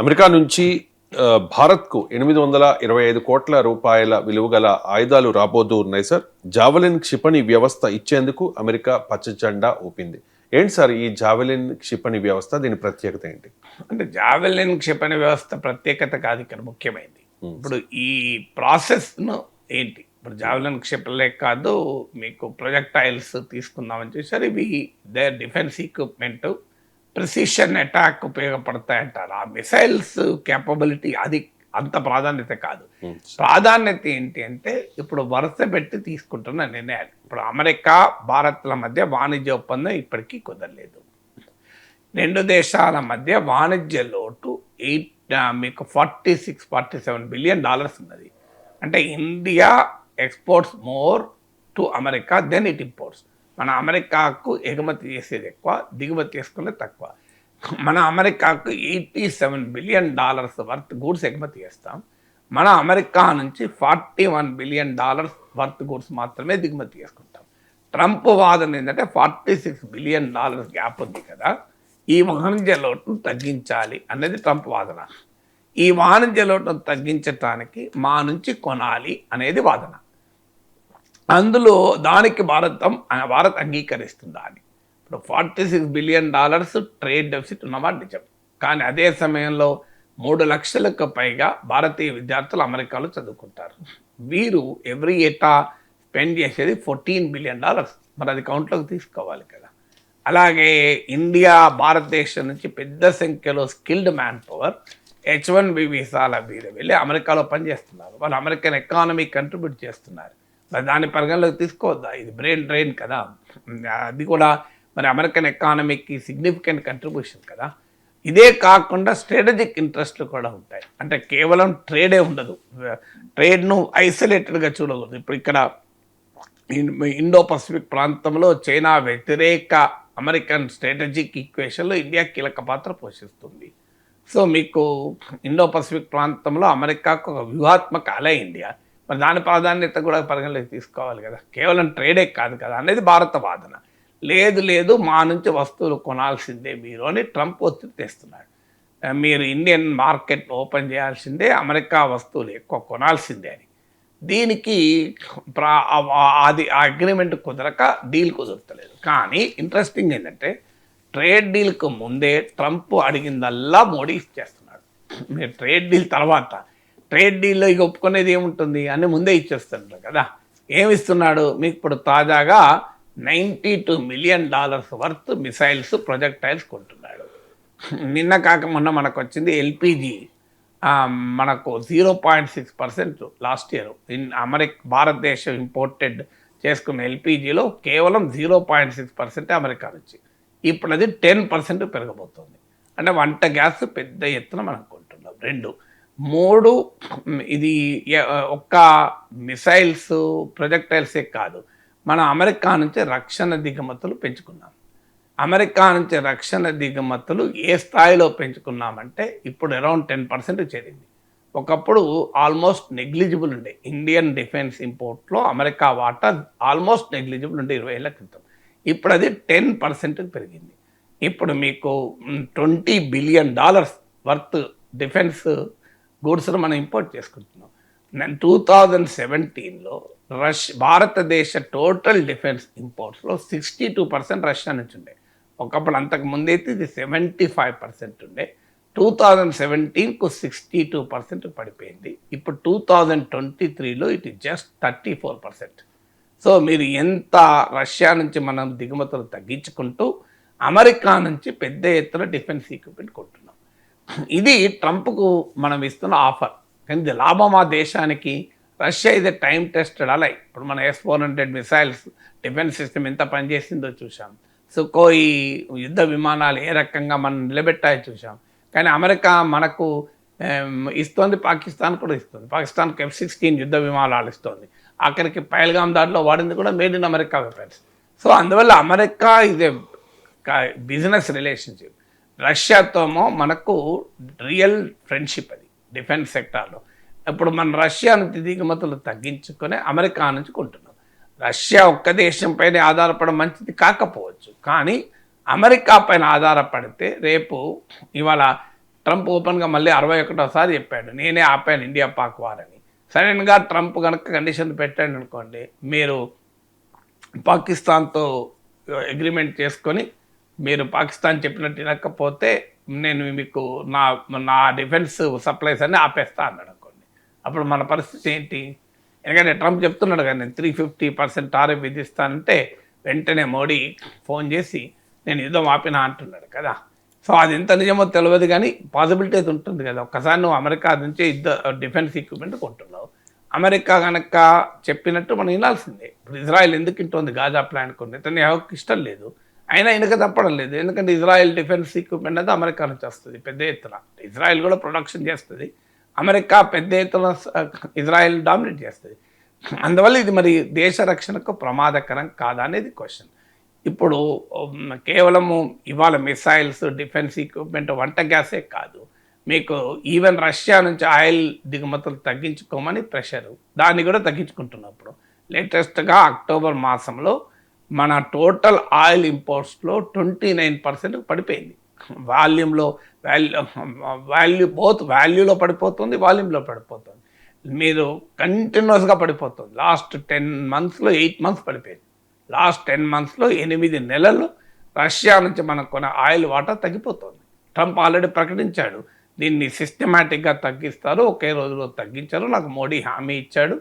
America నుంచి భారత్కు ఎనిమిది వందల ఇరవై ఐదు కోట్ల రూపాయల విలువ గల ఆయుధాలు రాబోతూ ఉన్నాయి సార్. జావెలిన్ క్షిపణి వ్యవస్థ ఇచ్చేందుకు అమెరికా పచ్చ జెండా ఊపింది. ఏంటి సార్ ఈ జావెలిన్ క్షిపణి వ్యవస్థ? దీని ప్రత్యేకత ఏంటి? అంటే జావెలిన్ క్షిపణి వ్యవస్థ ప్రత్యేకత కాదు ఇక్కడ ముఖ్యమైనది ఇప్పుడు ఈ ప్రాసెస్ను ఏంటి? ఇప్పుడు జావెలిన్ క్షిపణులే కాదు మీకు ప్రొజెక్టైల్స్ తీసుకుందామని చూసారు ఇవి they defence equipment precision attack ఉపయోగపడతాయంటారు. ఆ మిసైల్స్ కేపబిలిటీ అది అంత ప్రాధాన్యత కాదు. ప్రాధాన్యత ఏంటి అంటే ఇప్పుడు వరుస పెట్టి తీసుకుంటున్న నిర్ణయాలు. ఇప్పుడు అమెరికా భారత్ల మధ్య వాణిజ్య ఒప్పందం ఇప్పటికీ కుదరలేదు. రెండు దేశాల మధ్య వాణిజ్య లోటు ఎయిట్ మీకు forty six forty seven billion dollars ఉన్నది. అంటే India exports more to America then it imports. మన అమెరికాకు ఎగుమతి చేసేది ఎక్కువ దిగుమతి చేసుకునేది తక్కువ. మన అమెరికాకు eighty seven billion dollars worth goods ఎగుమతి చేస్తాం. మన అమెరికా నుంచి forty one billion dollars worth goods మాత్రమే దిగుమతి చేసుకుంటాం. ట్రంప్ వాదన ఏంటంటే forty six billion dollars gap ఉంది కదా ఈ వాణిజ్య లోటును తగ్గించాలి అనేది ట్రంప్ వాదన. ఈ వాణిజ్య లోటును తగ్గించటానికి మా నుంచి కొనాలి అనేది వాదన. అందులో దానికి భారతం భారత్ అంగీకరిస్తుందా అని ఇప్పుడు forty six billion dollars trade deficit ఉన్నమాట నిజం. కానీ అదే సమయంలో మూడు లక్షలకు పైగా భారతీయ విద్యార్థులు అమెరికాలో చదువుకుంటారు. వీరు ఎవ్రీ ఏటా స్పెండ్ చేసేది ఫోర్టీన్ బిలియన్ డాలర్స్ మరి అది కౌంట్లోకి తీసుకోవాలి కదా. అలాగే ఇండియా భారతదేశం నుంచి పెద్ద సంఖ్యలో skilled man power H one B వీసాల మీద వెళ్ళి అమెరికాలో పనిచేస్తున్నారు. వాళ్ళు అమెరికన్ ఎకానమీ కంట్రిబ్యూట్ చేస్తున్నారు. దాని పరిగణలోకి తీసుకోవద్దా? ఇది బ్రెయిన్ డ్రైన్ కదా. అది కూడా మరి అమెరికన్ ఎకానమీకి సిగ్నిఫికెంట్ కంట్రిబ్యూషన్ కదా. ఇదే కాకుండా స్ట్రాటజిక్ ఇంట్రెస్ట్లు కూడా ఉంటాయి. అంటే కేవలం ట్రేడే ఉండదు. ట్రేడ్ను ఐసోలేటెడ్గా చూడకూడదు. ఇప్పుడు ఇక్కడ ఇండో పసిఫిక్ ప్రాంతంలో చైనా వ్యతిరేక అమెరికన్ స్ట్రాటజిక్ ఈక్వేషన్లో ఇండియా కీలక పాత్ర పోషిస్తుంది. సో మీకు ఇండో పసిఫిక్ ప్రాంతంలో అమెరికాకు ఒక వ్యూహాత్మక అలే ఇండియా. మరి దాని ప్రాధాన్యత కూడా పరిగణలోకి తీసుకోవాలి కదా. కేవలం ట్రేడే కాదు కదా అనేది భారత వాదన. లేదు లేదు మా నుంచి వస్తువులు కొనాల్సిందే మీరు అని ట్రంప్ ఒత్తిడి తెస్తున్నాడు. మీరు ఇండియన్ మార్కెట్ ఓపెన్ చేయాల్సిందే అమెరికా వస్తువులు ఎక్కువ కొనాల్సిందే అని. దీనికి ప్రా అది అగ్రిమెంట్ కుదరక డీల్ కుదరతలేదు. కానీ ఇంట్రెస్టింగ్ ఏంటంటే ట్రేడ్ డీల్కు ముందే ట్రంప్ అడిగిందల్లా మోడీ ఇచ్చేస్తున్నాడు. మీరు ట్రేడ్ డీల్ తర్వాత ట్రేడ్ డీల్లో ఇక ఒప్పుకునేది ఏముంటుంది? అని ముందే ఇచ్చేస్తుంటారు కదా. ఏమిస్తున్నాడు? మీకు ఇప్పుడు తాజాగా ninety two million dollars worth missiles projectiles కొంటున్నాడు. నిన్న కాక మొన్న మనకు వచ్చింది ఎల్పిజి. మనకు zero point six percent last year in America భారతదేశం ఇంపోర్టెడ్ చేసుకున్న ఎల్పిజిలో కేవలం zero point six percent America నుంచి. ఇప్పుడు అది టెన్ పర్సెంట్ పెరగబోతోంది. అంటే వంట గ్యాస్ పెద్ద ఎత్తున మనం కొంటున్నాం. రెండు మూడు ఇది ఒక్క మిసైల్స్ ప్రొజెక్టైల్సే కాదు. మన అమెరికా నుంచి రక్షణ దిగుమతులు పెంచుకున్నాం. అమెరికా నుంచి రక్షణ దిగుమతులు ఏ స్థాయిలో పెంచుకున్నామంటే ఇప్పుడు అరౌండ్ టెన్ పర్సెంట్ చేరింది. ఒకప్పుడు ఆల్మోస్ట్ నెగ్లిజిబుల్ ఉండే. ఇండియన్ డిఫెన్స్ ఇంపోర్ట్లో అమెరికా వాటా ఆల్మోస్ట్ నెగ్లిజిబుల్ ఉండే ఇరవై ఏళ్ళ క్రితం. ఇప్పుడు అది టెన్ పర్సెంట్ పెరిగింది. ఇప్పుడు మీకు twenty billion dollars worth defence గూడ్స్ను మనం ఇంపోర్ట్ చేసుకుంటున్నాం. నేను టూ థౌజండ్ సెవెంటీన్లో రష్ భారతదేశ టోటల్ డిఫెన్స్ ఇంపోర్ట్స్లో సిక్స్టీ టూ పర్సెంట్ రష్యా నుంచి ఉండే. ఒకప్పుడు అంతకు ముందైతే ఇది సెవెంటీ ఫైవ్ పర్సెంట్ ఉండే. టూ థౌజండ్ సెవెంటీన్కు సిక్స్టీ టూ పర్సెంట్ పడిపోయింది. ఇప్పుడు టూ థౌజండ్ ట్వంటీ త్రీలో it just thirty four percent so మీరు ఎంత రష్యా నుంచి మనం దిగుమతులు తగ్గించుకుంటూ అమెరికా నుంచి పెద్ద ఎత్తున డిఫెన్స్ ఎక్విప్మెంట్ కొంటున్నాం ఇది ట్రంప్కు మనం ఇస్తున్న ఆఫర్. కానీ ఇది లాభం ఆ దేశానికి? రష్యా ఇది టైం టెస్టెడ్ అలా ఇప్పుడు మన S four hundred missiles defence system ఎంత పనిచేసిందో చూసాం సుకోయి యుద్ధ విమానాలు ఏ రకంగా మనం నిలబెట్టాయో చూసాం కానీ అమెరికా మనకు ఇస్తోంది పాకిస్తాన్ కూడా ఇస్తుంది. పాకిస్తాన్కి ఎఫ్ సిక్స్టీన్ యుద్ధ విమానాలు ఇస్తుంది. ఆఖరికి పైల్గామ్ దాంట్లో వాడింది కూడా made in America weapons. So అందువల్ల అమెరికా ఇది బిజినెస్ రిలేషన్షిప్ రష్యాతోమో మనకు రియల్ ఫ్రెండ్షిప్ అది డిఫెన్స్ సెక్టార్లో. ఇప్పుడు మన రష్యా నుంచి దిగుమతులు తగ్గించుకొని అమెరికా నుంచి కొంటున్నాం. రష్యా ఒక్క దేశంపైనే ఆధారపడడం మంచిది కాకపోవచ్చు కానీ అమెరికా పైన ఆధారపడితే రేపు ఇవాళ ట్రంప్ ఓపెన్గా మళ్ళీ అరవై ఒకటోసారి చెప్పాడు నేనే ఆపాను ఇండియా పాక్ వారని. సడన్గా ట్రంప్ కనుక కండిషన్ పెట్టాడు అనుకోండి మీరు పాకిస్తాన్తో అగ్రిమెంట్ చేసుకొని మీరు పాకిస్తాన్ చెప్పినట్టు వినకపోతే నేను మీకు నా నా డిఫెన్స్ సప్లైస్ అన్ని ఆపేస్తా అన్నాడు అనుకోండి. అప్పుడు మన పరిస్థితి ఏంటి? ఎందుకంటే ట్రంప్ చెప్తున్నాడు కానీ నేను త్రీ ఫిఫ్టీ పర్సెంట్ టారిఫ్ విధిస్తానంటే వెంటనే మోడీ ఫోన్ చేసి నేను యుద్ధం ఆపినా అంటున్నాడు కదా. సో అది ఎంత నిజమో తెలియదు కానీ పాసిబిలిటీ అయితే ఉంటుంది కదా. ఒక్కసారి నువ్వు అమెరికా నుంచి యుద్ధ డిఫెన్స్ ఎక్విప్మెంట్ కొంటున్నావు. అమెరికా కనుక చెప్పినట్టు మనం వినాల్సిందే. ఇప్పుడు ఇజ్రాయెల్ ఎందుకు ఇంటుంది? గాజా ప్లాన్ కొన్ని ఎవరికి ఇష్టం లేదు. అయినా వెనక తప్పడం లేదు. ఎందుకంటే ఇజ్రాయెల్ డిఫెన్స్ ఎక్విప్మెంట్ అయితే అమెరికా నుంచి వస్తుంది పెద్ద ఎత్తున. ఇజ్రాయెల్ కూడా ప్రొడక్షన్ చేస్తుంది. అమెరికా పెద్ద ఎత్తున ఇజ్రాయెల్ డామినేట్ చేస్తుంది. అందువల్ల ఇది మరి దేశ రక్షణకు ప్రమాదకరం కాదా అనేది క్వశ్చన్ ఇప్పుడు కేవలము ఇవాళ మిసైల్స్ డిఫెన్స్ ఎక్విప్మెంట్ వంట గ్యాసే కాదు. మీకు ఈవెన్ రష్యా నుంచి ఆయిల్ దిగుమతులు తగ్గించుకోమని ప్రెషర్ దాన్ని కూడా తగ్గించుకుంటున్నప్పుడు లేటెస్ట్గా అక్టోబర్ మాసంలో మన టోటల్ ఆయిల్ ఇంపోర్ట్స్లో ట్వంటీ నైన్ పర్సెంట్ పడిపోయింది. వాల్యూమ్లో వాల్యూ వాల్యూ బోత్ వాల్యూలో పడిపోతుంది వాల్యూమ్లో పడిపోతుంది. మీరు కంటిన్యూస్గా పడిపోతుంది. లాస్ట్ టెన్ మంత్స్లో ఎయిట్ మంత్స్ పడిపోయింది. లాస్ట్ టెన్ మంత్స్లో ఎనిమిది నెలలు రష్యా నుంచి మనకు కొన్న ఆయిల్ వాటా తగ్గిపోతుంది. ట్రంప్ ఆల్రెడీ ప్రకటించాడు. దీన్ని సిస్టమేటిక్గా తగ్గిస్తారు ఒకే రోజులో తగ్గించారు. నాకు మోడీ హామీ ఇచ్చాడు.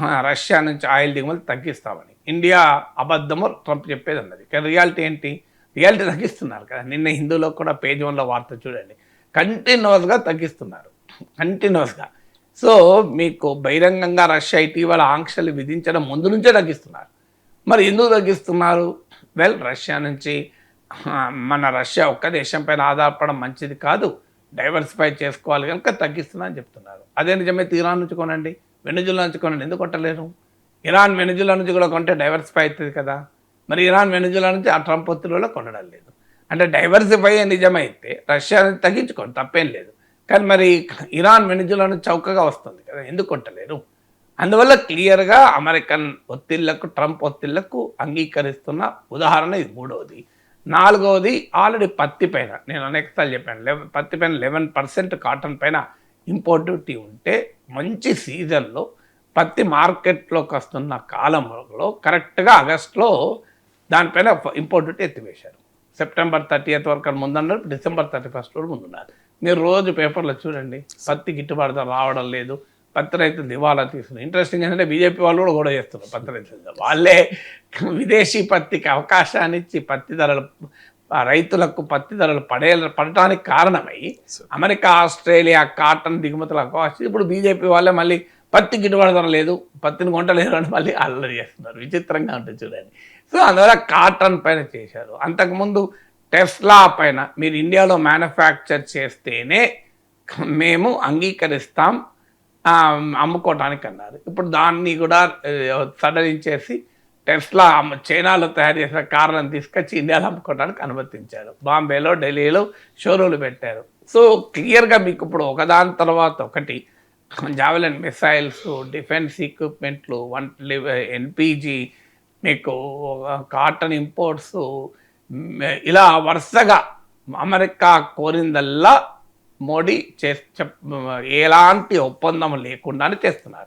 ఆ, రష్యా నుంచి ఆయిల్ దిగుమతి తగ్గిస్తామని. ఇండియా అబద్ధము ట్రంప్ చెప్పేది అన్నది. కానీ రియాలిటీ ఏంటి? రియాలిటీ తగ్గిస్తున్నారు కదా. నిన్న హిందూలో కూడా పేజ్ వన్లో వార్త చూడండి. కంటిన్యూస్గా తగ్గిస్తున్నారు. కంటిన్యూస్గా. సో మీకు బహిరంగంగా రష్యా ఇటీవల ఆంక్షలు విధించడం ముందు నుంచే తగ్గిస్తున్నారు. మరి ఎందుకు తగ్గిస్తున్నారు? వెల్ రష్యా నుంచి మన రష్యా ఒక్క దేశం పైన ఆధారపడడం మంచిది కాదు. డైవర్సిఫై చేసుకోవాలి కనుక తగ్గిస్తున్నా అని చెప్తున్నారు. అదే నిజమైతే ఇరాన్ నుంచి కొనండి. వెనుజులా నుంచి కొనండి. ఎందుకు కొట్టలేరు? ఇరాన్ వెనుజుల నుంచి కూడా కొంటే డైవర్సిఫై అవుతుంది కదా. మరి ఇరాన్ వెనుజుల నుంచి ఆ ట్రంప్ ఒత్తిడిలో కొనడం లేదు. అంటే డైవర్సిఫై నిజమైతే రష్యా తగ్గించుకోండి తప్పేం లేదు. కానీ మరి ఇరాన్ వెనుజుల నుంచి చౌకగా వస్తుంది కదా ఎందుకు కొట్టలేరు? అందువల్ల క్లియర్గా అమెరికన్ ఒత్తిళ్ళకు ట్రంప్ ఒత్తిళ్ళకు అంగీకరిస్తున్న ఉదాహరణ ఇది మూడవది నాలుగవది ఆల్రెడీ పత్తి పైన నేను అనేకసార్లు చెప్పాను లెవెన్ పత్తి పైన లెవెన్ పర్సెంట్ కాటన్ పైన ఇంపోర్ట్ డ్యూటీ ఉంటే మంచి సీజన్లో పత్తి మార్కెట్లోకి వస్తున్న కాలంలో కరెక్ట్గా ఆగస్ట్లో దానిపైన ఇంపోర్ట్ ఎత్తివేశారు. సెప్టెంబర్ థర్టీ ఎయిత్ వరకు ముందన్నారు డిసెంబర్ థర్టీ ఫస్ట్ వరకు ముందున్నారు. మీరు రోజు పేపర్లో చూడండి పత్తి గిట్టుబాటు ధర రావడం లేదు పత్తి రైతులు దివాలా తీసుకున్నారు ఇంట్రెస్టింగ్ ఏంటంటే బీజేపీ వాళ్ళు కూడా గొడవ చేస్తున్నారు పత్తి రైతులు. వాళ్ళే విదేశీ పత్తికి అవకాశాన్ని ఇచ్చి పత్తి ధరలు రైతులకు పత్తి ధరలు పడే పడటానికి కారణమై అమెరికా ఆస్ట్రేలియా కాటన్ దిగుమతుల అవకాశం ఇప్పుడు బీజేపీ వాళ్ళే మళ్ళీ పత్తి గిట్టుబాటు ధర లేదు పత్తిని కొంటలేరు అని మళ్ళీ అల్లరి చేస్తున్నారు. విచిత్రంగా ఉంటుంది చూడండి. సో అందువల్ల కాటన్ పైన చేశారు. అంతకుముందు టెస్లా పైన మీరు ఇండియాలో మ్యానుఫ్యాక్చర్ చేస్తేనే మేము అంగీకరిస్తాం అమ్ముకోవటానికి అన్నారు. ఇప్పుడు దాన్ని కూడా సడలించేసి టెస్లా చైనాలో తయారు చేసిన కార్లను తీసుకొచ్చి ఇండియాలో అమ్ముకోవడానికి అనుమతించారు. బాంబేలో ఢిల్లీలో షోరూలు పెట్టారు. సో క్లియర్గా మీకు ఇప్పుడు ఒకదాని తర్వాత ఒకటి జావెలిన్ మిసైల్స్ డిఫెన్స్ ఎక్విప్మెంట్లు వన్ ఎన్పిజి మీకు కాటన్ ఇంపోర్ట్స్ ఇలా వరుసగా అమెరికా కోరిందల్లా మోడీ చే ఎలాంటి ఒప్పందం లేకుండానే చేస్తున్నారు.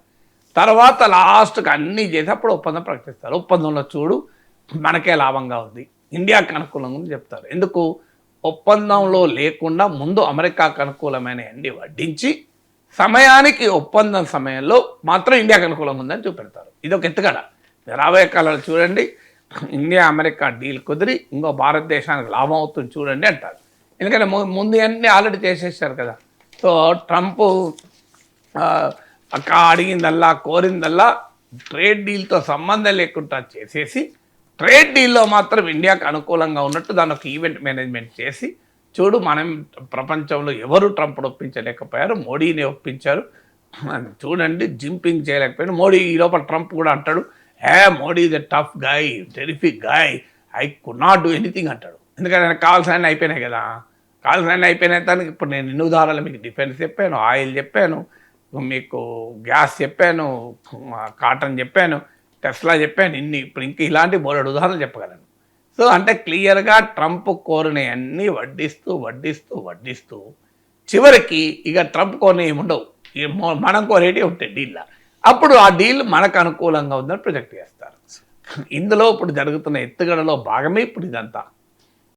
తర్వాత లాస్ట్కి అన్నీ చేసి అప్పుడు ఒప్పందం ప్రకటిస్తారు. ఒప్పందంలో చూడు మనకే లాభంగా ఉంది. ఇండియాకి అనుకూలంగా ఉంది చెప్తారు. ఎందుకు? ఒప్పందంలో లేకుండా ముందు అమెరికాకు అనుకూలమైన ఎండి వడ్డించి సమయానికి ఒప్పందం సమయంలో మాత్రం ఇండియాకి అనుకూలంగా ఉందని చూపెడతారు. ఇది ఒక ఎత్తుగడ. రాబోయే కాలంలో చూడండి ఇండియా అమెరికా డీల్ కుదిరి ఇంకో భారతదేశానికి లాభం అవుతుంది చూడండి అంటారు. ఎందుకంటే ము- ముందు అన్నీ ఆల్రెడీ చేసేసారు కదా. సో ట్రంప్ అక్క అడిగిందల్లా కోరిందల్లా ట్రేడ్ డీల్తో సంబంధం లేకుండా చేసేసి ట్రేడ్ డీల్లో మాత్రం ఇండియాకు అనుకూలంగా ఉన్నట్టు దాని ఒక ఈవెంట్ మేనేజ్మెంట్ చేసి చూడు మనం ప్రపంచంలో ఎవరు ట్రంప్ ఒప్పించలేకపోయారు మోడీని ఒప్పించారు. చూడండి జింపింగ్ చేయలేకపోయాడు మోడీ ఈ లోపల ట్రంప్ కూడా అంటాడు hey Modi the tough guy terrific guy I could not do anything అంటాడు. ఎందుకంటే ఆయనకు కావాల్సిన అయిపోయినాయి కదా. కావాల్సిన అయిపోయినాయి తనకి ఇప్పుడు నేను ఎన్ని ఉదాహరణలు మీకు డిఫెన్స్ చెప్పాను ఆయిల్ చెప్పాను మీకు గ్యాస్ చెప్పాను కాటన్ చెప్పాను టెస్లా చెప్పాను ఇన్ని ఇప్పుడు ఇంకా ఇలాంటి బోలెడు ఉదాహరణలు చెప్పగలను. సో అంటే క్లియర్గా ట్రంప్ కోరినవన్నీ వడ్డిస్తూ వడ్డిస్తూ వడ్డిస్తూ చివరికి ఇక ట్రంప్ కోరిన ఏముండవు. మనం కోరేటి ఉంటాయి డీల్ అప్పుడు ఆ డీల్ మనకు అనుకూలంగా ఉందని ప్రొజెక్ట్ చేస్తారు. ఇందులో ఇప్పుడు జరుగుతున్న ఎత్తుగడలో భాగమే ఇప్పుడు ఇదంతా.